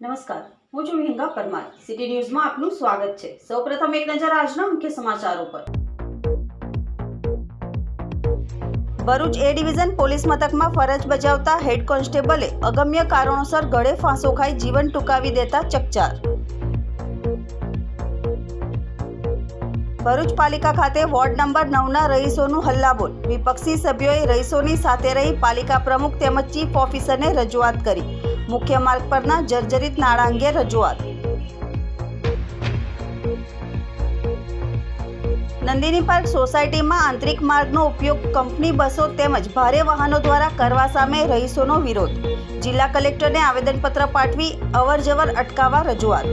નમસ્કાર. હું છું વિહંગા પરમાર. સિટી ન્યૂઝમાં આપનું સ્વાગત છે. સૌપ્રથમ એક નજર આજના મુખ્ય સમાચારો પર. ભરૂચ એ ડિવિઝન પોલીસ મથકમાં ફરજ બજાવતા હેડ કોન્સ્ટેબલે અગમ્ય કારણોસર ગળે ફાંસો ખાઈ જીવન ટૂંકાવી દેતા ચકચાર. ભરૂચ પાલિકા ખાતે વોર્ડ નંબર નવના રહીશોનું હલ્લાબોલ. વિપક્ષી સભ્યોએ રહીશોની સાથે રહી પાલિકા પ્રમુખ તેમજ ચીફ ઓફિસરને રજૂઆત કરી. મુખ્ય માર્ગ પરના જર્જરિત નાણાં અંગે રજૂઆત. નંદિની પાર્ક સોસાયટીમાં આંતરિક માર્ગનો ઉપયોગ કંપની બસો તેમજ ભારે વાહનો દ્વારા કરવા સામે રહીશોનો વિરોધ. જિલ્લા કલેક્ટરને આવેદનપત્ર પાઠવી અવરજવર અટકાવવા રજૂઆત.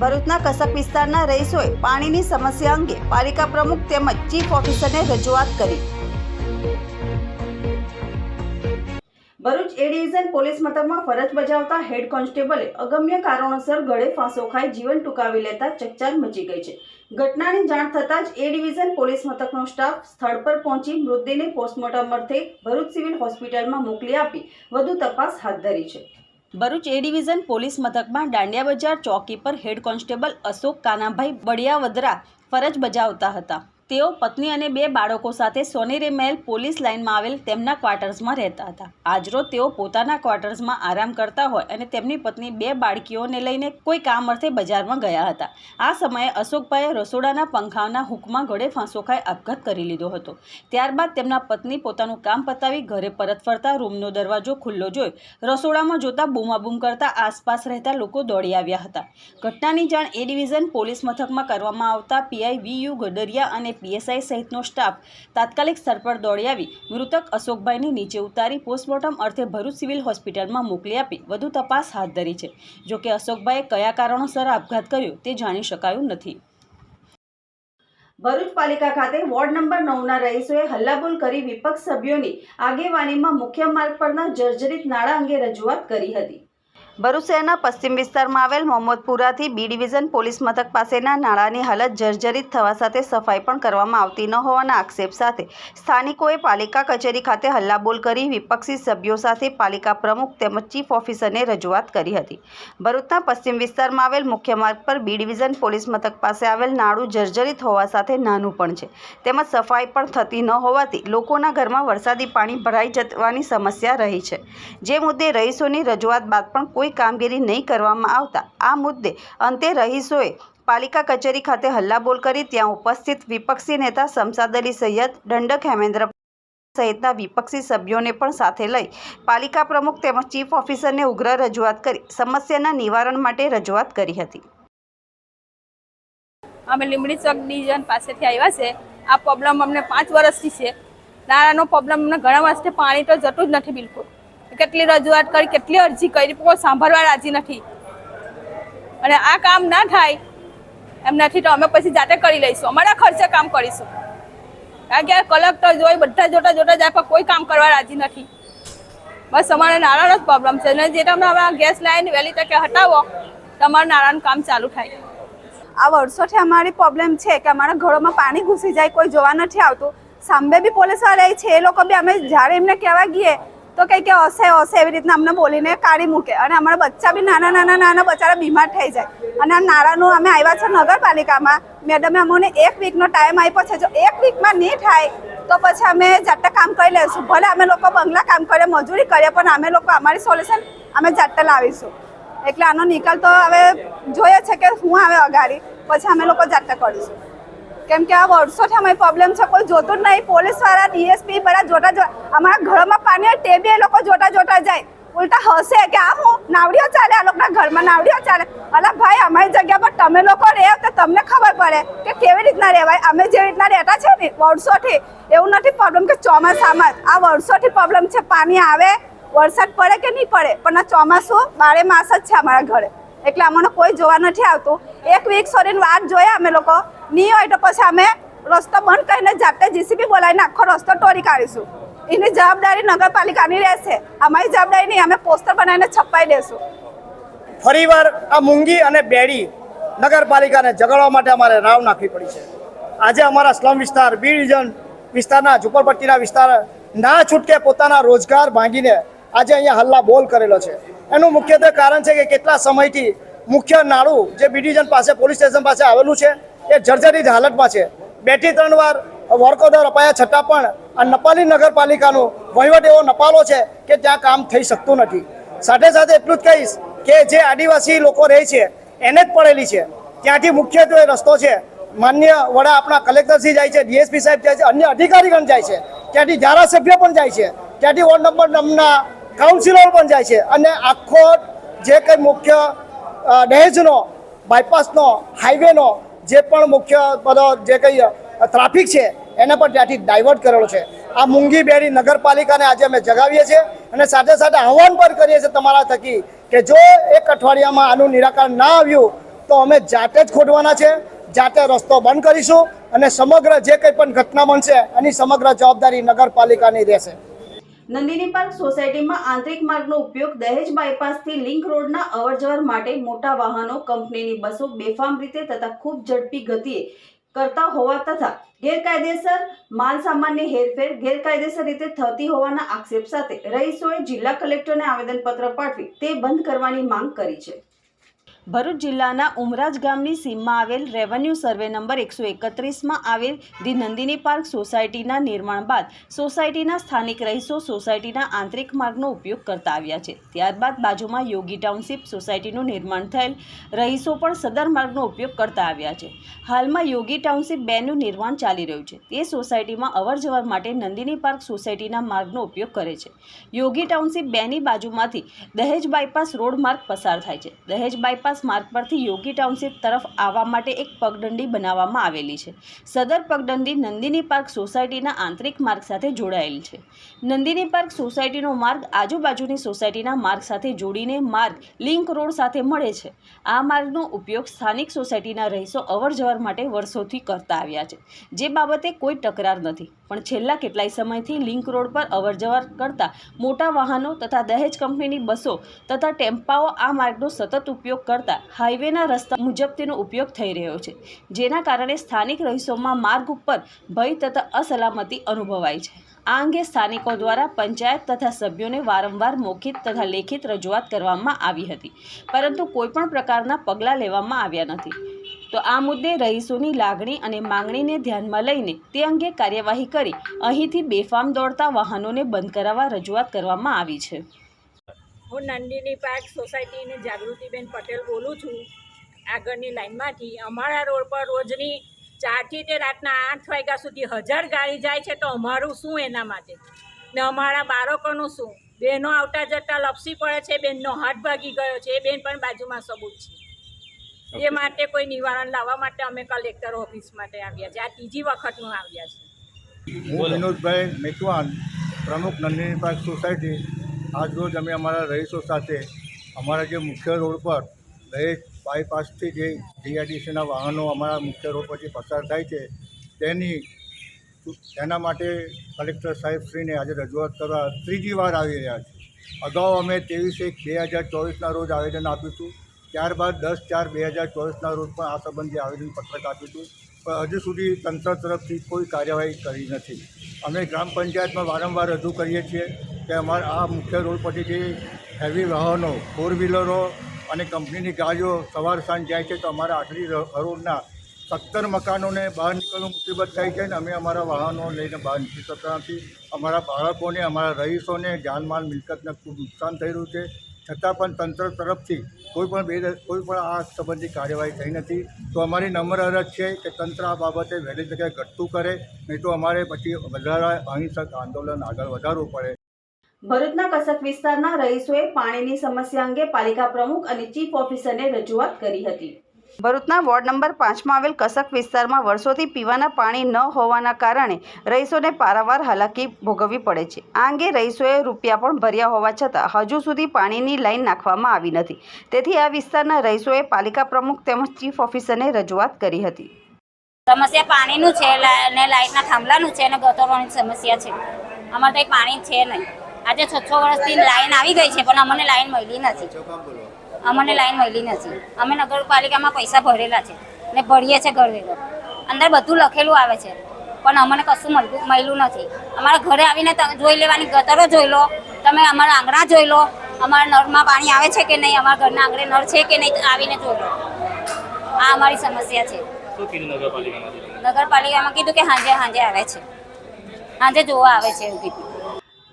ભરૂચના કસક વિસ્તારના રહીશોએ પાણીની સમસ્યા અંગે પાલિકા પ્રમુખ તેમજ ચીફ ઓફિસરને રજૂઆત કરી. ભરૂચ એ ડિવિઝન પોલીસ મથકમાં ફરજ બજાવતા હેડ કોન્સ્ટેબલે અગમ્ય કારણોસર ગળે ફાંસો ખાઈ જીવન ટૂંકાવી લેતા ચકચાર મચી ગઈ છે. ઘટનાની જાણ થતાં જ એ ડિવિઝન પોલીસ મથકનો સ્ટાફ સ્થળ પર પહોંચી મૃતદેહને પોસ્ટમોર્ટમ અર્થે ભરૂચ સિવિલ હોસ્પિટલમાં મોકલી આપી વધુ તપાસ હાથ ધરી છે. ભરૂચ એ ડિવિઝન પોલીસ મથકમાં દાંડિયા બજાર ચોકી પર હેડ કોન્સ્ટેબલ અશોક કાનાભાઈ બળિયાવદરા ફરજ બજાવતા હતા. તેઓ પત્ની અને બે બાળકો સાથે સોનેરી મહેલ પોલીસ લાઇનમાં આવેલ તેમના ક્વાર્ટર્સમાં રહેતા હતા. આજરોજ તેઓ પોતાના ક્વાર્ટર્સમાં આરામ કરતા હોય અને તેમની પત્ની બે બાળકીઓને લઈને કોઈ કામ અર્થે બજારમાં ગયા હતા. આ સમયે અશોકભાઈએ રસોડાના પંખાના હુકમાં ગળે ફાંસો ખાઈ આપઘાત કરી લીધો હતો. ત્યારબાદ તેમના પત્ની પોતાનું કામ પતાવી ઘરે પરત ફરતા રૂમનો દરવાજો ખુલ્લો જોઈ રસોડામાં જોતા બૂમાબૂમ કરતા આસપાસ રહેતા લોકો દોડી આવ્યા હતા. ઘટનાની જાણ એ ડિવિઝન પોલીસ મથકમાં કરવામાં આવતા પીઆઈ વી યુ ગડરિયા અને પીએસઆઈ સહિતનો સ્ટાફ તાત્કાલિક સ્થળ પર દોડી આવી. મૃતક અશોકભાઈને નીચે ઉતારી પોસ્ટમોર્ટમ અર્થે ભરૂચ સિવિલ હોસ્પિટલમાં મોકલી આપી. વધુ તપાસ હાથ ધરી છે. જોકે અશોકભાઈએ કયા કારણોસર આપઘાત કર્યો તે જાણી શકાયું નથી. ભરૂચ પાલિકા ખાતે વોર્ડ નંબર નવના રહીશોએ હલ્લાબોલ કરી વિપક્ષ સભ્યોની આગેવાનીમાં મુખ્ય માર્ગ પરના જર્જરિત નાળા અંગે રજૂઆત કરી હતી. ભરૂચ પશ્ચિમ વિસ્તારમાં આવેલ મોહમ્મદપુરાથી બી ડિવિઝન પોલીસ મથક પાસેના નાળાની હાલત જર્જરિત થવા સાથે સફાઈ પણ કરવામાં આવતી ન હોવાના આક્ષેપ સાથે સ્થાનિકોએ પાલિકા કચેરી ખાતે હલ્લાબોલ કરી વિપક્ષી સભ્યો સાથે પાલિકા પ્રમુખ તેમજ ચીફ ઓફિસરને રજૂઆત કરી હતી. ભરૂચના પશ્ચિમ વિસ્તારમાં આવેલ મુખ્ય માર્ગ પર બી ડિવિઝન પોલીસ મથક પાસે આવેલ નાળું જર્જરિત હોવા સાથે નાનું પણ છે. તેમજ સફાઈ પણ થતી ન હોવાથી લોકોના ઘરમાં વરસાદી પાણી ભરાઈ જવાની સમસ્યા રહી છે. જે મુદ્દે રહીશોની રજૂઆત બાદ પણ કોઈ કામગીરી નહીં કરવામાં આવતા. આ મુદ્દે અંતે રહીશોએ પાલિકા કચેરી ખાતે હલ્લાબોલ કરી ત્યાં ઉપસ્થિત વિપક્ષી નેતા શમસાદ અલી સૈયદ, દંડક હેમેન્દ્ર સહિતના વિપક્ષી સભ્યોને પણ સાથે લઈ પાલિકા પ્રમુખ તેમજ ચીફ ઓફિસરને ઉગ્ર રજૂઆત કરી, સમસ્યાના નિવારણ માટે રજૂઆત કરી હતી. અમે લીમડી ચોક ડિવિઝન પાસેથી આવ્યા છે. આ પ્રોબ્લેમ અમને પાંચ વર્ષથી છે. નાણાંનો પ્રોબ્લેમ અમને ઘણા વર્ષથી પાણી તો જતું જ નથી બિલકુલ. કેટલી રજૂઆત કરી, કેટલી અરજી કરી કોઈ સાંભળવા રાજી નથી. અને આ કામ ના થાય એમ નથી તો અમે પછી જાતે કરી લઈશું. અમારા ખર્ચે કામ કરીશું. કારણ કે કલેક્ટર જોઈ બધા જોતા જોતા જાય પણ કોઈ કામ કરવા રાજી નથી. બસ અમારે નાણાંનો જ પ્રોબ્લેમ છે. અને જે તમે હવે ગેસ લાઈન વહેલી તકે હટાવો, તમારું નાણાંનું કામ ચાલુ થાય. આ વર્ષોથી અમારી પ્રોબ્લેમ છે કે અમારા ઘરોમાં પાણી ઘૂસી જાય, કોઈ જોવા નથી આવતું. સાંભે બી પોલીસવાળા છે, એ લોકો બી અમે જ્યારે એમને કહેવા ગઈએ તો કંઈ કે અસે હશે એવી રીતના અમને બોલીને કાઢી મૂકે. અને અમારા બચ્ચા બી નાના નાના નાના બચારા બીમાર થઈ જાય. અને આ નારાનું અમે આવ્યા છે નગરપાલિકામાં. મેડમે અમને એક વીકનો ટાઈમ આપ્યો છે. જો એક વીકમાં નહીં થાય, તો પછી અમે જાતે કામ કરી લઈશું. ભલે અમે લોકો બંગલા કામ કરીએ મજૂરી કરીએ પણ અમે લોકો અમારી સોલ્યુશન અમે જાતે લાવીશું. એટલે આનો નિકાલ તો હવે જોઈએ છે કે હું આવે અગાડી. પછી અમે લોકો જાતે કરીશું. કેમ કે આ વર્ષોથી અમારી પ્રોબ્લેમ છે, કોઈ જોતું જ નહીં. પોલીસવાળા ડીએસપી બધા જોતા જોતા અમારા ઘરમાં પાણી તે એ લોકો જોતા જોતા જાય. ઉલટા હશે કે આ હું નાવડીઓ ચાલે, આ લોકોના ઘરમાં નાવડીઓ ચાલે. અલા ભાઈ, અમારી જગ્યા પર તમે લોકો રહે તો તમને ખબર પડે કે કેવી રીતના રહેવાય. અમે જે રીતના રહેતા છે ને વર્ષોથી, એવું નથી પ્રોબ્લેમ કે ચોમાસામાં આ વર્ષોથી પ્રોબ્લેમ છે, પાણી આવે, વરસાદ પડે કે નહીં પડે. પણ આ ચોમાસું બારે માસ જ છે અમારા ઘરે. એટલે અમને કોઈ જોવા નથી આવતું. એક વીક સોરીની વાત જોયા અમે લોકો. નહીં હોય તો પછી અમે રસ્તો બંધ કરીને જાતે જીસીબી બોલાવીને આખો રસ્તો તોડી કાઢીશું. એની જવાબદારી નગરપાલિકાની રહેશે. અમારી જવાબદારી નહીં, અમે પોસ્ટર બનાવીને છપાઈ દેશું. ફરીવાર આ મૂંગી અને બેડી નગરપાલિકાને જગાડવા માટે અમારે રાવ નાખવી પડી છે. આજે અમારા સ્લમ વિસ્તાર, બી ડિવિઝન વિસ્તારના ઝુંપડપટ્ટીના વિસ્તાર ના છૂટકે પોતાના રોજગાર ભાંગીને આજે અહીંયા હલ્લા બોલ કરેલો છે. એનું મુખ્યત્વે કારણ છે કે કેટલા સમયથી મુખ્ય નાળું જે બી ડિવિઝન પાસે, પોલીસ સ્ટેશન પાસે આવેલું છે એ જર્જરિત હાલતમાં છે. બેથી ત્રણ વાર વર્ક ઓર્ડર અપાયા છતાં પણ આ નપાલી નગરપાલિકાનું વહીવટ એવો નપાલો છે કે ત્યાં કામ થઈ શકતું નથી. સાથે સાથે એટલું જ કહીશ કે જે આદિવાસી લોકો રહે છે, એને જ પડેલી છે. ત્યાંથી મુખ્યત્વે રસ્તો છે. માન્ય વડા આપણા કલેક્ટરશ્રી જાય છે, ડીએસપી સાહેબ જાય છે, અન્ય અધિકારીગણ જાય છે. ત્યાંથી ધારાસભ્ય પણ જાય છે. ત્યાંથી વોર્ડ નંબર નવના કાઉન્સિલર પણ જાય છે. અને આખો જે કંઈ મુખ્ય દહેજનો, બાયપાસનો, હાઈવેનો જે પણ મુખ્ય બધો જે કંઈ ટ્રાફિક છે, એને પણ ત્યાંથી ડાયવર્ટ કરેલો છે. આ મૂંગી બેરી નગરપાલિકાને આજે અમે જગાવીએ છીએ અને સાથે સાથે આહવાન પણ કરીએ છીએ તમારા થકી કે જો એક અઠવાડિયામાં આનું નિરાકરણ ના આવ્યું, તો અમે જાતે જ ખોટવાના છે, જાતે રસ્તો બંધ કરીશું અને સમગ્ર જે કંઈ પણ ઘટના બનશે, એની સમગ્ર જવાબદારી નગરપાલિકાની રહેશે. નંદિની પાર્ક સોસાયટીમાં આંતરિક માર્ગનો ઉપયોગ દહેજ બાયપાસથી લિંક રોડના અવરજવર માટે મોટા વાહનો, કંપનીની બસો બેફામ રીતે તથા ખૂબ ઝડપી ગતિએ કરતા હોવા તથા ગેરકાયદેસર માલ સામાનની હેરફેર ગેરકાયદેસર રીતે થતી હોવાના આક્ષેપ સાથે રહીશોએ જિલ્લા કલેક્ટરને આવેદનપત્ર પાઠવી તે બંધ કરવાની માંગ કરી છે. ભરૂચ જિલ્લાના ઉમરાજ ગામની સીમમાં આવેલ રેવન્યુ સર્વે નંબર એકસો એકત્રીસમાં આવેલ ધી નંદિની પાર્ક સોસાયટીના નિર્માણ બાદ સોસાયટીના સ્થાનિક રહીશો સોસાયટીના આંતરિક માર્ગનો ઉપયોગ કરતા આવ્યા છે. ત્યારબાદ બાજુમાં યોગી ટાઉનશીપ સોસાયટીનું નિર્માણ થયેલ રહીશો પણ સદર માર્ગનો ઉપયોગ કરતા આવ્યા છે. હાલમાં યોગી ટાઉનશીપ બેનું નિર્માણ ચાલી રહ્યું છે. તે સોસાયટીમાં અવરજવર માટે નંદિની પાર્ક સોસાયટીના માર્ગનો ઉપયોગ કરે છે. યોગી ટાઉનશીપ બેની બાજુમાંથી દહેજ બાયપાસ રોડ માર્ગ પસાર થાય છે. દહેજ બાયપાસ માર્ગ પરથી યોગી ટાઉનશીપ તરફ આવવા માટે એક પગદંડી બનાવવામાં આવેલી છે. સદર પગદંડી નંદિની પાર્ક સોસાયટીના આંતરિક માર્ગ સાથે જોડાયેલ છે. નંદિની પાર્ક સોસાયટીનો માર્ગ આજુબાજુની સોસાયટીના માર્ગ સાથે જોડીને માર્ગ લિંક રોડ સાથે મળે છે. આ માર્ગનો ઉપયોગ સ્થાનિક સોસાયટીના રહીશો અવરજવર માટે વર્ષોથી કરતા આવ્યા છે. જે બાબતે કોઈ તકરાર નથી, પણ છેલ્લા કેટલાય સમયથી લિંક રોડ પર અવરજવર કરતા મોટા વાહનો તથા દહેજ કંપનીની બસો તથા ટેમ્પાઓ આ માર્ગનો સતત ઉપયોગ કરતા હાઈવેના રસ્તા મુજબ તેનો ઉપયોગ થઈ રહ્યો છે, જેના કારણે સ્થાનિક રહીશોમાં માર્ગ ઉપર ભય તથા અસલામતી અનુભવાય છે. આ અંગે સ્થાનિકો દ્વારા પંચાયત તથા સભ્યોને વારંવાર મૌખિક તથા લેખિત રજૂઆત કરવામાં આવી હતી, પરંતુ કોઈપણ પ્રકારના પગલાં લેવામાં આવ્યા નથી. તો આ મુદ્દે રહીશોની લાગણી અને માંગણીને ધ્યાનમાં લઈને તે અંગે કાર્યવાહી કરી અહીંથી બેફામ દોડતા વાહનોને બંધ કરાવવા રજૂઆત કરવામાં આવી છે. હું નંદિની પાર્ક સોસાયટીની જાગૃતિબેન પટેલ બોલું છું. આગળની લાઇનમાંથી અમારા રોડ પર રોજની ચારથી તે રાતના આઠ વાગ્યા સુધી હજાર ગાડી જાય છે તો અમારું શું એના માટે? ને અમારા બાળકોનું શું? બહેનો આવતા જતા લપસી પડે છે બેનનો હાથ ભાગી ગયો છે એ બેન પણ બાજુમાં સબૂત છે. એ માટે કોઈ નિવારણ લાવવા માટે અમે કલેક્ટર ઓફિસ માટે આવ્યા છે. આ ત્રીજી વખતનું આવ્યા છે. હું વિનોદભાઈ મેકવાન પ્રમુખ નંદિની પાર્ક સોસાયટી આજરોજ અમે અમારા રહીશો સાથે અમારા જે મુખ્ય રોડ પર દરેક બાયપાસથી જે જીઆઈડીસીના વાહનો અમારા મુખ્ય રોડ પરથી પસાર થાય છે, તેની તેના માટે કલેક્ટર સાહેબશ્રીને આજે રજૂઆત કરવા ત્રીજી વાર આવી રહ્યા છે. અગાઉ અમે ત્રેવીસ એક બે હજાર ચોવીસના રોજ આવેદન આપ્યું ત્યારબાદ દસ ચાર બે હજાર ચોવીસના રોજ પણ આ સંબંધે આવેદન પત્રક આપ્યું હતું, પણ હજુ સુધી તંત્ર તરફથી કોઈ કાર્યવાહી કરી નથી. અમે ગ્રામ પંચાયતમાં વારંવાર રજૂ કરીએ છીએ કે અમારા આ મુખ્ય રોડ પરથી જે હેવી વાહનો ફોર વ્હીલરો અને કંપનીની ગાડીઓ સવાર સાંજ જાય છે તો અમારા આટલી રોડના સત્તર મકાનોને બહાર નીકળવું મુસીબત થાય છે અને અમે અમારા વાહનો લઈને બહાર નીકળી શકતા નથી. અમારા બાળકોને, અમારા રહીશોને જાનમાલ મિલકતને ખૂબ નુકસાન થઈ રહ્યું છે. છતાં પણ તંત્ર તરફથી કોઈ પણ બે, કોઈ પણ આ સંબંધી કાર્યવાહી થઈ નથી. તો અમારી નમ્ર અરજ છે કે તંત્ર આ બાબતે વહેલી જગ્યાએ ઘટતું કરે. નહીં તો અમારે પછી વધારે અહિંસક આંદોલન આગળ વધારવું પડે. ભરૂચના કસક વિસ્તારના રહીશોએ પાણીની સમસ્યા અંગે પાલિકા પ્રમુખ અને ચીફ ઓફિસરને રજૂઆત કરી હતી. ભરૂચના વોર્ડ નંબર પાંચમાં આવેલ કસક વિસ્તારમાં વર્ષોથી પીવાના પાણી ન હોવાના કારણે રહીશોને પારાવાર હાલાકી ભોગવવી પડે છે. આ અંગે રહીશોએ રૂપિયા પણ ભર્યા હોવા છતાં હજુ સુધી પાણીની લાઈન નાખવામાં આવી નથી. તેથી આ વિસ્તારના રહીશોએ પાલિકા પ્રમુખ તેમજ ચીફ ઓફિસરને રજૂઆત કરી હતી. સમસ્યા પાણીનું છે ને અને લાઇટના થાંભલાનું છે અને ગટરોની સમસ્યા છે. અમારે ત્યાં પાણી છે નહીં. આજે છ છ વર્ષથી લાઈન આવી ગઈ છે પણ અમને લાઈન મળી નથી. અમને લાઈન મળી નથી. અમે નગરપાલિકામાં પૈસા ભરેલા છે ને ભરીએ છે ઘર. વેરો અંદર બધું લખેલું આવે છે પણ અમને કશું મળ્યું મળ્યું નથી. અમારા ઘરે આવીને તમે જોઈ લેવાની ગતરો જોઈ લો. તમે અમારા આંગણા જોઈ લો. અમારા નળમાં પાણી આવે છે કે નહીં? અમારા ઘરના આંગણે નળ છે કે નહીં? આવીને જોઈ લો. આ અમારી સમસ્યા છે. નગરપાલિકામાં? કીધું કે હાંજે હાંજે આવે છે. હાંજે જોવા આવે છે એવું કીધું.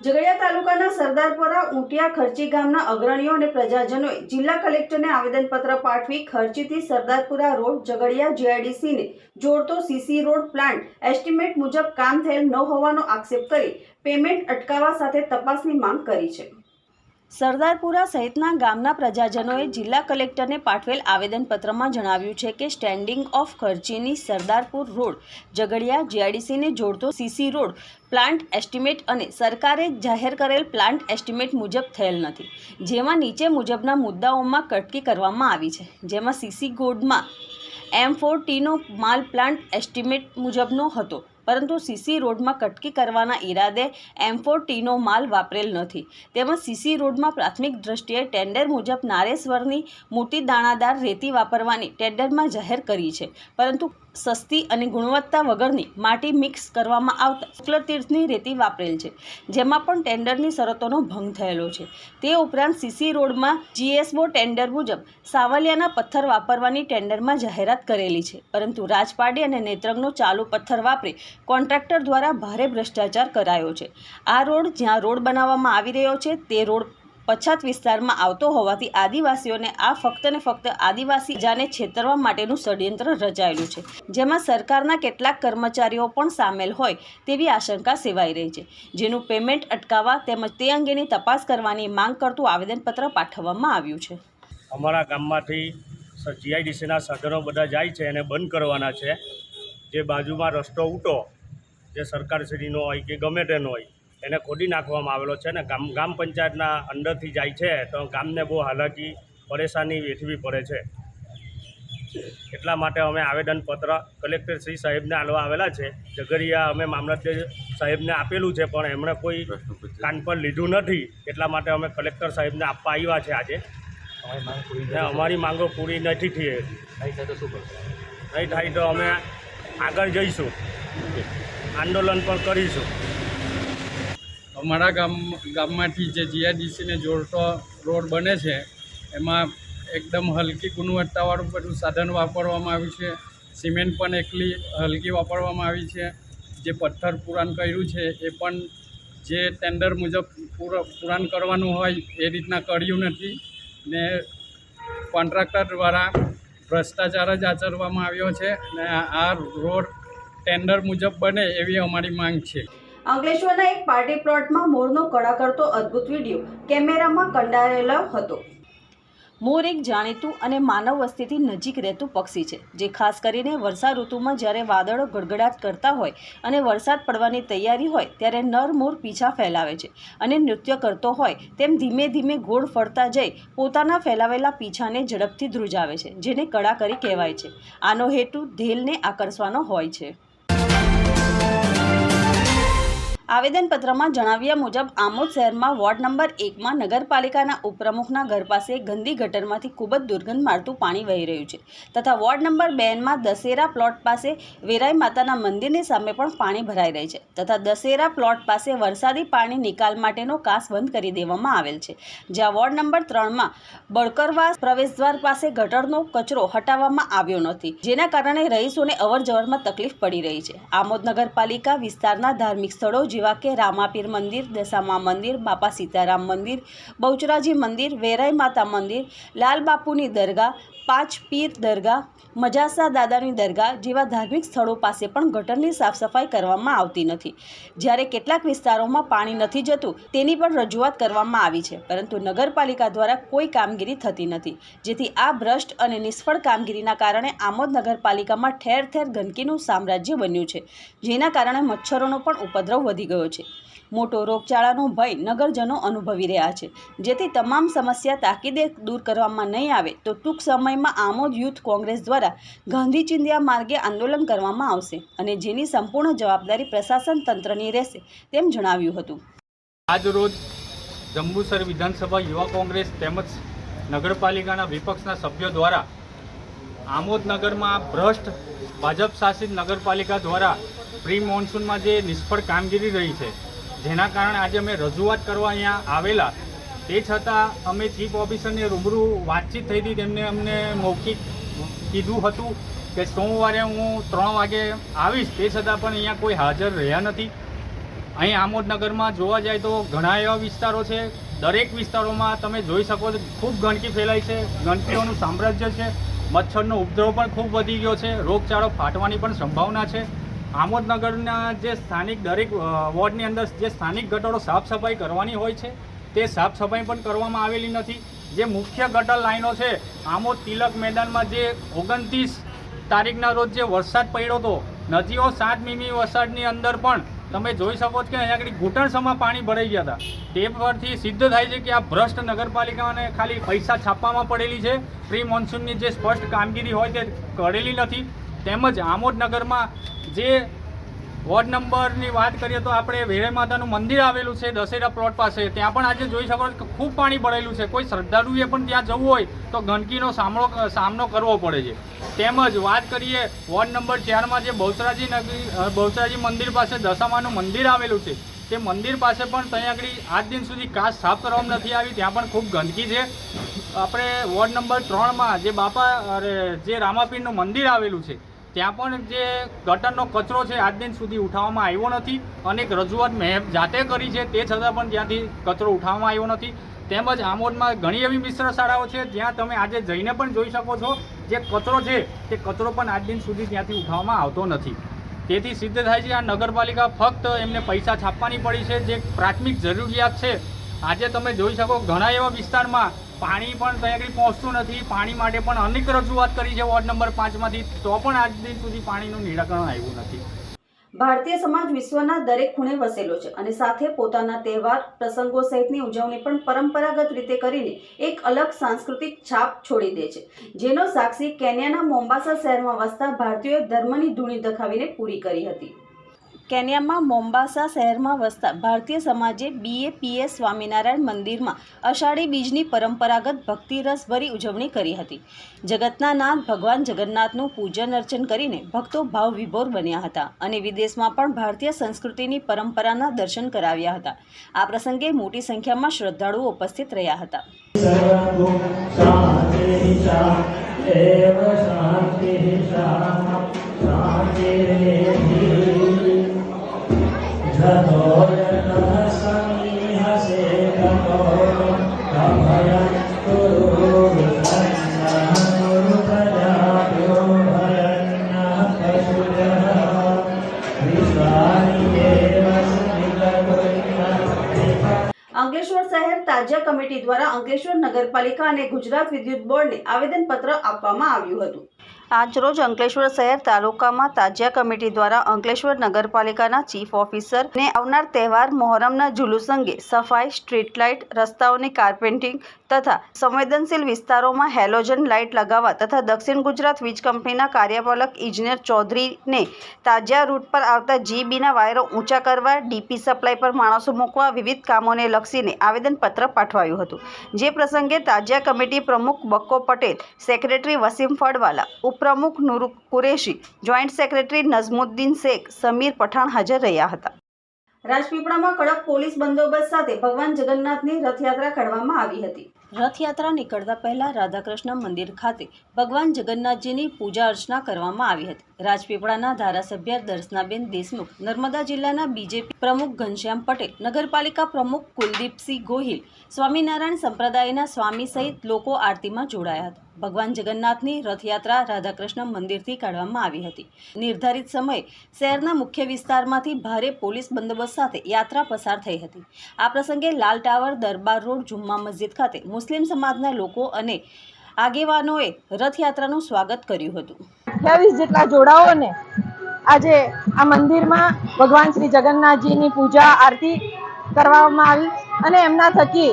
ઝઘડિયા તાલુકાના સરદારપુરા ઊંટિયા ખર્ચી ગામના અગ્રણીઓ અને પ્રજાજનોએ જિલ્લા કલેક્ટરને આવેદનપત્ર પાઠવી ખર્ચીથી સરદારપુરા રોડ ઝઘડિયા જીઆઈડીસીને જોડતો સીસી રોડ પ્લાન્ટ એસ્ટિમેટ મુજબ કામ થયેલ ન હોવાનો આક્ષેપ કરી પેમેન્ટ અટકાવવા સાથે તપાસની માંગ કરી છે. સરદારપુરા સહિતના ગામના પ્રજાજનોએ જિલ્લા કલેક્ટરને પાઠવેલ આવેદનપત્રમાં જણાવ્યું છે કે સ્ટેન્ડિંગ ઓફ ખર્ચીની સરદારપુર રોડ ઝઘડિયા જીઆઈડીસીને જોડતો સીસી રોડ પ્લાન્ટ એસ્ટિમેટ અને સરકારે જાહેર કરેલ પ્લાન્ટ એસ્ટિમેટ મુજબ થયેલ નથી, જેમાં નીચે મુજબના મુદ્દાઓમાં કટકી કરવામાં આવી છે. જેમાં સીસી ગોડમાં એમ ફોર ટીનો માલ પ્લાન્ટ એસ્ટિમેટ મુજબનો હતો. પરંતુ સીસી રોડમાં કટકી કરવાના ઈરાદે એમ ટીનો માલ વાપરેલ નથી. તેમજ સીસી રોડમાં પ્રાથમિક દ્રષ્ટિએ ટેન્ડર મુજબ નારેશ્વરની મોટી દાણાદાર રેતી વાપરવાની ટેન્ડરમાં જાહેર કરી છે. પરંતુ સસ્તી અને ગુણવત્તા વગરની માટી મિક્સ કરવામાં આવતા શુક્લતીર્થની રેતી વાપરેલ છે, જેમાં પણ ટેન્ડરની શરતોનો ભંગ થયેલો છે. તે ઉપરાંત સીસી રોડમાં જીએસબો ટેન્ડર મુજબ સાવલિયાના પથ્થર વાપરવાની ટેન્ડરમાં જાહેરાત કરેલી છે, પરંતુ રાજપાડી અને નેત્રંગનો ચાલુ પથ્થર વાપરી કોન્ટ્રાક્ટર દ્વારા ભારે ભ્રષ્ટાચાર કરાયો છે. આ રોડ જ્યાં રોડ બનાવવામાં આવી રહ્યો છે, તે રોડ પછાત વિસ્તારમાં આવતો હોવાથી આદિવાસીઓને આ ફક્ત ને ફક્ત આદિવાસી જાને છેતરવા માટેનું ષડયંત્ર રચાયેલું છે. જેમાં સરકારના કેટલાક કર્મચારીઓ પણ સામેલ હોય તેવી આશંકા સેવાઈ રહી છે. જેનું પેમેન્ટ અટકાવવા તેમજ તે અંગેની તપાસ કરવાની માંગ કરતું આવેદનપત્ર પાઠવવામાં આવ્યું છે. અમારા ગામમાંથી જીઆઈડીસીના સાધનો બધા જાય છે એને બંધ કરવાના છે. જે બાજુમાં રસ્તો ઉટો જે સરકારશ્રીનો હોય કે ગમે તેનો હોય એને ખોદી નાખવામાં આવેલો છે ને ગામ ગામ પંચાયતના અંદરથી જાય છે તો ગામને બહુ હાલાકી પરેશાની વેઠવી પડે છે. એટલા માટે અમે આવેદનપત્ર કલેક્ટર શ્રી સાહેબને આલવા આવેલા છે. ઝઘડિયા અમે મામલતદાર સાહેબને આપેલું છે પણ એમણે કોઈ કાન પર લીધું નથી. એટલા માટે અમે કલેક્ટર સાહેબને આપવા આવ્યા છે આજે. અમારી માંગો પૂરી નથી થઈ. થાય છે તો શું નહીં થાય તો અમે આગળ જઈશું. આંદોલન પણ કરીશું. અમારા ગામ ગામમાંથી જે જીઆઈડીસીને જોડતો રોડ બને છે, એમાં એકદમ હલકી ગુણવત્તાવાળું બધું સાધન વાપરવામાં આવ્યું છે, સિમેન્ટ પણ એકલી હલકી વાપરવામાં આવી છે, જે પથ્થર પુરાણ કર્યું છે, એ પણ જે ટેન્ડર મુજબ પૂર- પુરાણ કરવાનું હોય, એ રીતના કર્યું નથી ને કોન્ટ્રાક્ટર દ્વારા ભ્રષ્ટાચાર જ આચરવામાં આવ્યો છે ને આ રોડ ટેન્ડર મુજબ બને એવી અમારી માંગ છે. અંકલેશ્વરના એક પાર્ટી પ્લોટમાં મોરનો કળા કરતો અદ્ભુત વીડિયો કેમેરામાં કંડારેલો હતો. મોર એક જાણીતું અને માનવ વસ્તીથી નજીક રહેતું પક્ષી છે, જે ખાસ કરીને વર્ષા ઋતુમાં જ્યારે વાદળો ગડગડાટ કરતા હોય અને વરસાદ પડવાની તૈયારી હોય ત્યારે નર મોર પીછા ફેલાવે છે અને નૃત્ય કરતો હોય તેમ ધીમે ધીમે ગોળ ફરતા જઈ પોતાના ફેલાવેલા પીછાને ઝડપથી ધ્રુજાવે છે, જેને કળા કરી કહેવાય છે. આનો હેતુ ધેલને આકર્ષવાનો હોય છે. આવેદનપત્રમાં જણાવ્યા મુજબ, આમોદ શહેરમાં વોર્ડ નંબર એકમાં નગરપાલિકાના ઉપપ્રમુખના ઘર પાસે ગંદી ગટરમાંથી ખૂબ જ દુર્ગંધ મારતું પાણી વહી રહ્યું છે. તથા વોર્ડ નંબર બેનમાં દશેરા પ્લોટ પાસે વેરાઈ માતાના મંદિરની સામે પણ પાણી ભરાઈ રહી છે. તથા દશેરા પ્લોટ પાસે વરસાદી પાણી નિકાલ માટેનો કાસ બંધ કરી દેવામાં આવેલ છે. જ્યાં વોર્ડ નંબર ત્રણમાં બળકરવાસ પ્રવેશદ્વાર પાસે ગટરનો કચરો હટાવવામાં આવ્યો નથી, જેના કારણે રહીશોને અવરજવરમાં તકલીફ પડી રહી છે. આમોદ નગરપાલિકા વિસ્તારના ધાર્મિક સ્થળો જેવા કે રામાપીર મંદિર, દશામા મંદિર, બાપા સીતારામ મંદિર, બહુચરાજી મંદિર, વેરાઈ માતા મંદિર, લાલ બાપુની દરગાહ પાંચ પીર દરગાહ, મજાસા દાદાની દરગાહ જેવા ધાર્મિક સ્થળો પાસે પણ ગટરની સાફ સફાઈ કરવામાં આવતી નથી. જ્યારે કેટલાક વિસ્તારોમાં પાણી નથી જતું, તેની પણ રજૂઆત કરવામાં આવી છે. પરંતુ નગરપાલિકા દ્વારા કોઈ કામગીરી થતી નથી. જેથી આ ભ્રષ્ટ અને નિષ્ફળ કામગીરીના કારણે આમોદ નગરપાલિકામાં ઠેર ઠેર ગંદકીનું સામ્રાજ્ય બન્યું છે, જેના કારણે મચ્છરોનો પણ ઉપદ્રવ વધી ગયો છે. મોટો રોગચાળાનો ભય નગરજનો અનુભવી રહ્યા છે. જેથી તમામ સમસ્યા તાકીદે દૂર કરવામાં નહીં આવે, તો ટૂંક સમયમાં આમોદ યુથ કોંગ્રેસ દ્વારા ગાંધી ચિંધ્યા માર્ગે આંદોલન કરવામાં આવશે અને જેની સંપૂર્ણ જવાબદારી પ્રશાસન તંત્રની રહેશે તેમ જણાવ્યું હતું. આજ રોજ જંબુસર વિધાનસભા યુવા કોંગ્રેસ તેમજ નગરપાલિકાના વિપક્ષના સભ્યો દ્વારા આમોદનગરમાં ભ્રષ્ટ ભાજપ શાસિત નગરપાલિકા દ્વારા પ્રી મોન્સૂનમાં જે નિષ્ફળ કામગીરી રહી છે, જેના કારણે આજે અમે રજૂઆત કરવા અહીંયા આવેલા તે છતાં અમે ચીફ ઓફિસરને રૂબરૂ વાતચીત થઈ હતી. તેમને અમને મૌખિક કીધું હતું કે સોમવારે હું ત્રણ વાગે આવીશ. તે છતાં પણ અહીંયા કોઈ હાજર રહ્યા નથી. અહીં આમોદનગરમાં જોવા જાય તો ઘણા એવા વિસ્તારો છે. દરેક વિસ્તારોમાં તમે જોઈ શકો છો, ખૂબ ગંદકી ફેલાય છે. ગંદકીઓનું સામ્રાજ્ય છે. મચ્છરનો ઉપદ્રવ પણ ખૂબ વધી ગયો છે. રોગચાળો ફાટવાની પણ સંભાવના છે. આમોદનગરના જે સ્થાનિક દરેક વોર્ડની અંદર જે સ્થાનિક ગટરો સાફ સફાઈ કરવાની હોય છે તે સાફ સફાઈ પણ કરવામાં આવેલી નથી. જે મુખ્ય ગટર લાઈનો છે આમોદ તિલક મેદાનમાં જે ઓગણત્રીસ તારીખના રોજ જે વરસાદ પડ્યો હતો, નદીઓ સાત મીમી વરસાદની અંદર પણ તમે જોઈ શકો છો કે અહીંયા આગળ ઘૂંટણસમાં પાણી ભરાઈ ગયા હતા. તે પરથી સિદ્ધ થાય છે કે આ ભ્રષ્ટ નગરપાલિકાને ખાલી પૈસા છાપવામાં પડેલી છે. પ્રી મોન્સૂનની જે સ્પષ્ટ કામગીરી હોય તે કરેલી નથી. તેમજ આમોદ નગરમાં જે વોર્ડ નંબરની વાત કરીએ તો આપણે વેરે માતાનું મંદિર આવેલું છે, દશેરા પ્લોટ પાસે. ત્યાં પણ આજે જોઈ શકો કે ખૂબ પાણી ભરેલું છે. કોઈ શ્રદ્ધાળુએ પણ ત્યાં જવું હોય તો ગંદકીનો સામનો સામનો કરવો પડે છે. તેમજ વાત કરીએ વોર્ડ નંબર ચારમાં જે બહુચરાજી નગરી બહુચરાજી મંદિર પાસે દશામાનું મંદિર આવેલું છે. તે મંદિર પાસે પણ ત્યાં આગળ આજ દિન સુધી કાચ સાફ કરવામાં નથી આવી. ત્યાં પણ ખૂબ ગંદકી છે. આપણે વોર્ડ નંબર ત્રણમાં જે બાપા, અરે, જે રામાપીરનું મંદિર આવેલું છે ત્યાં પણ જે ગટરનો કચરો છે આજ દિન સુધી ઉઠાવવામાં આવ્યો નથી. અનેક રજૂઆત મેં જાતે કરી છે, તે છતાં પણ ત્યાંથી કચરો ઉઠાવવામાં આવ્યો નથી. તેમજ આમોદમાં ઘણી એવી મિશ્ર શાળાઓ છે, જ્યાં તમે આજે જઈને પણ જોઈ શકો છો જે કચરો છે, તે કચરો પણ આજ દિન સુધી ત્યાંથી ઉઠાવવામાં આવતો નથી. તેથી સિદ્ધ થાય છે, આ નગરપાલિકા ફક્ત એમને પૈસા છાપવાની પડી છે, જે પ્રાથમિક જરૂરિયાત છે. આજે તમે જોઈ શકો ઘણા એવા વિસ્તારમાં પાણી પણ ત્યાં પહોંચતું નથી. પાણી માટે પણ અનેક રજૂઆત કરી છે વોર્ડ નંબર પાંચમાંથી. તો પણ આજ દિન સુધી પાણીનું નિરાકરણ આવ્યું નથી. ભારતીય સમાજ વિશ્વના દરેક ખૂણે વસેલો છે અને સાથે પોતાના તહેવાર, પ્રસંગો સહિતની ઉજવણી પણ પરંપરાગત રીતે કરીને એક અલગ સાંસ્કૃતિક છાપ છોડી દે છે. જેનો સાક્ષી કેન્યાના મોમ્બાસા શહેરમાં વસતા ભારતીયોએ ધર્મની ધૂણી દખાવીને પૂરી કરી હતી. કેન્યામાં મોમ્બાસા શહેરમાં વસતા ભારતીય સમાજે બીએપીએસ સ્વામિનારાયણ મંદિરમાં અષાઢી બીજની પરંપરાગત ભક્તિરસભરી ઉજવણી કરી હતી. જગતના નાથ ભગવાન જગન્નાથનું પૂજન અર્ચન કરીને ભક્તો ભાવ વિભોર બન્યા હતા અને વિદેશમાં પણ ભારતીય સંસ્કૃતિની પરંપરાના દર્શન કરાવ્યા હતા. આ પ્રસંગે મોટી સંખ્યામાં શ્રદ્ધાળુઓ ઉપસ્થિત રહ્યા હતા. અંકલેશ્વર શહેર તાજિયા કમિટી દ્વારા અંકલેશ્વર નગરપાલિકા અને ગુજરાત વિદ્યુત બોર્ડને આવેદનપત્ર આપવામાં આવ્યું હતું. આજરોજ અંકલેશ્વર શહેર તાલુકામાં તાજિયા કમિટી દ્વારા અંકલેશ્વર નગરપાલિકાના ચીફ ઓફિસર ને આવનાર તહેવાર મોહરમના જુલુસ અંગે સફાઈ, સ્ટ્રીટ લાઇટ, રસ્તાઓની કાર્પેન્ટિંગ તથા સંવેદનશીલ વિસ્તારોમાં હેલોજન લાઇટ લગાવવા તથા દક્ષિણ ગુજરાત વીજ કંપનીના કાર્યપાલક ઇજનેર ચૌધરીને તાજિયા રૂટ પર આવતા જીબીના વાયરો ઊંચા કરવા, ડીપી સપ્લાય પર માણસો મૂકવા, વિવિધ કામોને લક્ષીને આવેદનપત્ર પાઠવાયું હતું. જે પ્રસંગે તાજિયા કમિટી પ્રમુખ બક્કો પટેલ, સેક્રેટરી વસીમ ફળવાલા, ઉપપ્રમુખ નુરુ કુરેશી, જોઈન્ટ સેક્રેટરી નઝમુદ્દીન શેખ, સમીર પઠાણ હાજર રહ્યા હતા. રાજપીપળામાં કડક પોલીસ બંદોબસ્ત સાથે ભગવાન જગન્નાથની રથયાત્રા કાઢવામાં આવી હતી. રથયાત્રા નીકળતા પહેલા રાધાકૃષ્ણ મંદિર ખાતે ભગવાન જગન્નાથજીની પૂજા અર્ચના કરવામાં આવી હતી. રાજપીપળાના ધારાસભ્ય દર્શનાબેન દેશમુખ નર્મદા જિલ્લાના બીજેપી પ્રમુખ ઘનશ્યામ પટેલ, નગરપાલિકા પ્રમુખ કુલદીપસિંહ ગોહિલ, સ્વામિનારાયણ સંપ્રદાયના સ્વામી સહિત લોકો આરતીમાં જોડાયા હતા. ભગવાન જગન્નાથની રથયાત્રા રાધાકૃષ્ણ મંદિરથી કાઢવામાં આવી હતી. નિર્ધારિત સમયે શહેરના મુખ્ય વિસ્તારમાંથી ભારે પોલીસ બંદોબસ્ત સાથે યાત્રા પસાર થઈ હતી. આ પ્રસંગે લાલ ટાવર દરબાર રોડ જુમ્મા મસ્જિદ ખાતે મુસ્લિમ સમાજના લોકો અને આગેવાનોએ રથયાત્રાનું સ્વાગત કર્યું હતું. અઠ્યાવીસ જેટલા જોડાઓને આજે આ મંદિરમાં ભગવાન શ્રી જગન્નાથજીની પૂજા, આરતી કરવામાં આવી અને એમના થકી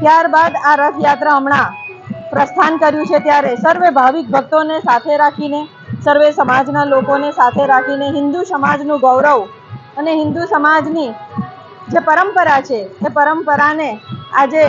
ત્યારબાદ આ રથયાત્રા હમણાં પ્રસ્થાન કર્યું છે ત્યારે સર્વે ભાવિક ભક્તોને સાથે રાખીને, સર્વે સમાજના લોકોને સાથે રાખીને, હિન્દુ સમાજનું ગૌરવ અને હિન્દુ સમાજની જે પરંપરા છે, એ પરંપરાને આજે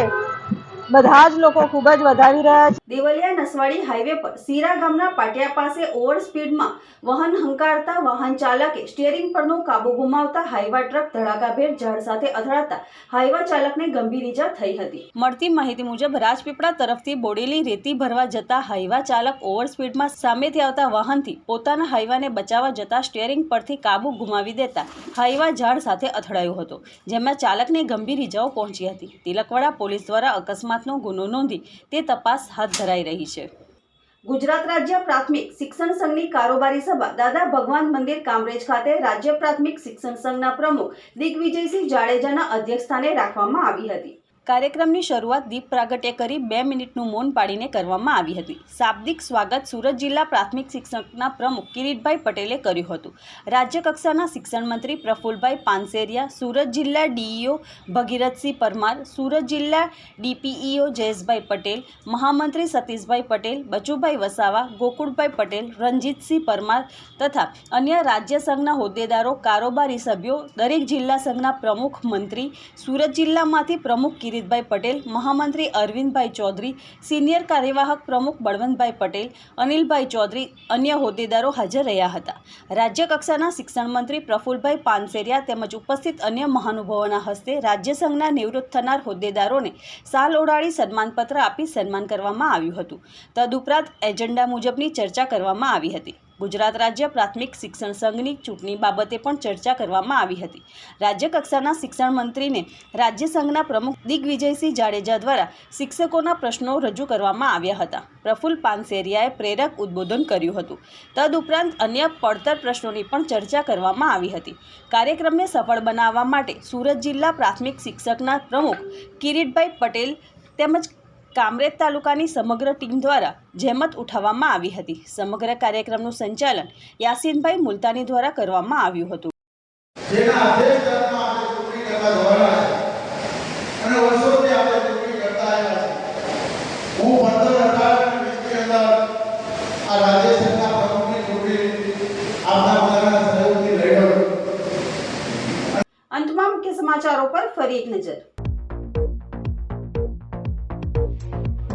બધા જ લોકો ખૂબ જ વધારી રહ્યા છે. દેવલિયા નસવાડી હાઈવે પર સીરા ગામના પાટિયા પાસે ઓવર સ્પીડમાં વાહન હંકારતા વાહન ચાલકે સ્ટીયરિંગ પરનો કાબુ ગુમાવતા હાઈવા ટ્રક ધડાકાભેર ઝાડ સાથે અથડાતા હાઈવા ચાલકને ગંભીર ઈજા થઈ હતી. મળતી માહિતી મુજબ રાજપીપળા તરફથી બોડેલી રેતી ભરવા જતા હાઈવા ચાલક ઓવર સ્પીડમાં સામેથી આવતા વાહનથી પોતાના હાઈવાને બચાવવા જતા સ્ટીયરિંગ પરથી કાબુ ગુમાવી દેતા હાઈવા ઝાડ સાથે અથડાયો હતો, જેમાં ચાલકને ગંભીર ઈજાઓ પહોંચી હતી. તિલકવાડા પોલીસ દ્વારા અકસ્માતનો ગુનો નોંધી તે તપાસ હાથ ધરાઈ રહી છે. ગુજરાત રાજ્ય પ્રાથમિક શિક્ષણ સંઘની કારોબારી સભા દાદા ભગવાન મંદિર કામરેજ ખાતે રાજ્ય પ્રાથમિક શિક્ષણ સંઘના પ્રમુખ દિગ્વિજયસિંહ જાડેજાના અધ્યક્ષસ્થાને રાખવામાં આવી હતી. કાર્યક્રમની શરૂઆત દીપ પ્રાગટ્ય કરી બે મિનિટનું મૌન પાડીને કરવામાં આવી હતી. શાબ્દિક સ્વાગત સુરત જિલ્લા પ્રાથમિક શિક્ષકના પ્રમુખ કિરીટભાઈ પટેલે કર્યું હતું. રાજ્ય કક્ષાના શિક્ષણ મંત્રી પ્રફુલભાઈ પાનસેરિયા, સુરત જિલ્લા ડીઈઓ ભગીરથસિંહ પરમાર, સુરત જિલ્લા ડીપીઈઓ જયેશભાઈ પટેલ, મહામંત્રી સતીશભાઈ પટેલ, બચુભાઈ વસાવા, ગોકુળભાઈ પટેલ, રણજીતસિંહ પરમાર તથા અન્ય રાજ્ય સંઘના હોદ્દેદારો, કારોબારી સભ્યો, દરેક જિલ્લા સંઘના પ્રમુખ મંત્રી, સુરત જિલ્લામાંથી પ્રમુખ કિરીટભાઈ પટેલ, મહામંત્રી અરવિંદભાઈ ચૌધરી, સિનિયર કાર્યવાહક પ્રમુખ બળવંતભાઈ પટેલ, અનિલભાઈ ચૌધરી, અન્ય હોદ્દેદારો હાજર રહ્યા હતા. રાજ્ય કક્ષાના શિક્ષણ મંત્રી પ્રફુલભાઈ પાનસેરિયા તેમજ ઉપસ્થિત અન્ય મહાનુભાવોના હસ્તે રાજ્ય સંઘના નિવૃત્ત થનાર હોદ્દેદારોને સાલ ઓઢાડી સન્માનપત્ર આપી સન્માન કરવામાં આવ્યું હતું. તદુપરાંત એજન્ડા મુજબની ચર્ચા કરવામાં આવી હતી. ગુજરાત રાજ્ય પ્રાથમિક શિક્ષણ સંઘની ચૂંટણી બાબતે પણ ચર્ચા કરવામાં આવી હતી. રાજ્ય કક્ષાના શિક્ષણ મંત્રીને રાજ્ય સંઘના પ્રમુખ દિગ્વિજયસિંહ જાડેજા દ્વારા શિક્ષકોના પ્રશ્નો રજૂ કરવામાં આવ્યા હતા. પ્રફુલ્લ પાનસેરિયાએ પ્રેરક ઉદ્બોધન કર્યું હતું. તદુપરાંત અન્ય પડતર પ્રશ્નોની પણ ચર્ચા કરવામાં આવી હતી. કાર્યક્રમને સફળ બનાવવા માટે સુરત જિલ્લા પ્રાથમિક શિક્ષકના પ્રમુખ કિરીટભાઈ પટેલ તેમજ કામરેજ તાલુકાની સમગ્ર ટીમ દ્વારા જહેમત ઉઠાવવામાં આવી હતી. સમગ્ર કાર્યક્રમનું સંચાલન યાસીનભાઈ મુલતાની દ્વારા કરવામાં આવ્યું હતું. અંતમાં મુખ્ય સમાચારો પર ફરી એક નજર.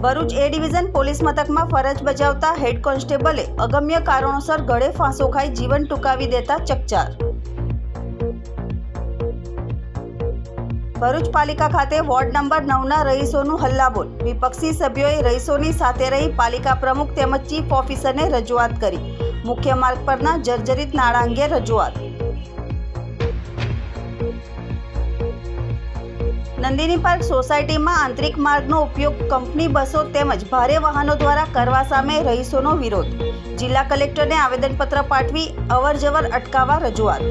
ભરૂચ એ ડિવિઝન પોલીસ મથકમાં ફરજ બજાવતા હેડ કોન્સ્ટેબલે અગમ્ય કારણોસર ગળે ફાંસો ખાઈ જીવન ટૂંકાવી દેતા ચકચાર. ભરૂચ પાલિકા ખાતે વોર્ડ નંબર નવના રહીશોનું હલ્લાબોલ. વિપક્ષી સભ્યોએ રહીશોની સાથે રહી પાલિકા પ્રમુખ તેમજ ચીફ ઓફિસરને રજૂઆત કરી. મુખ્ય માર્ગ પરના જર્જરિત નાણાં અંગે રજૂઆત. નંદિની પાર્ક સોસાયટીમાં આંતરિક માર્ગનો ઉપયોગ કંપની બસો તેમજ ભારે વાહનો દ્વારા કરવા સામે રહીશોનો વિરોધ. જિલ્લા કલેક્ટરને આવેદનપત્ર પાઠવી અવરજવર અટકાવવા રજૂઆત.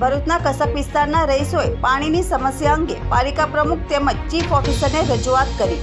ભરૂચના કસક વિસ્તારના રહીશોએ પાણીની સમસ્યા અંગે પાલિકા પ્રમુખ તેમજ ચીફ ઓફિસરને રજૂઆત કરી.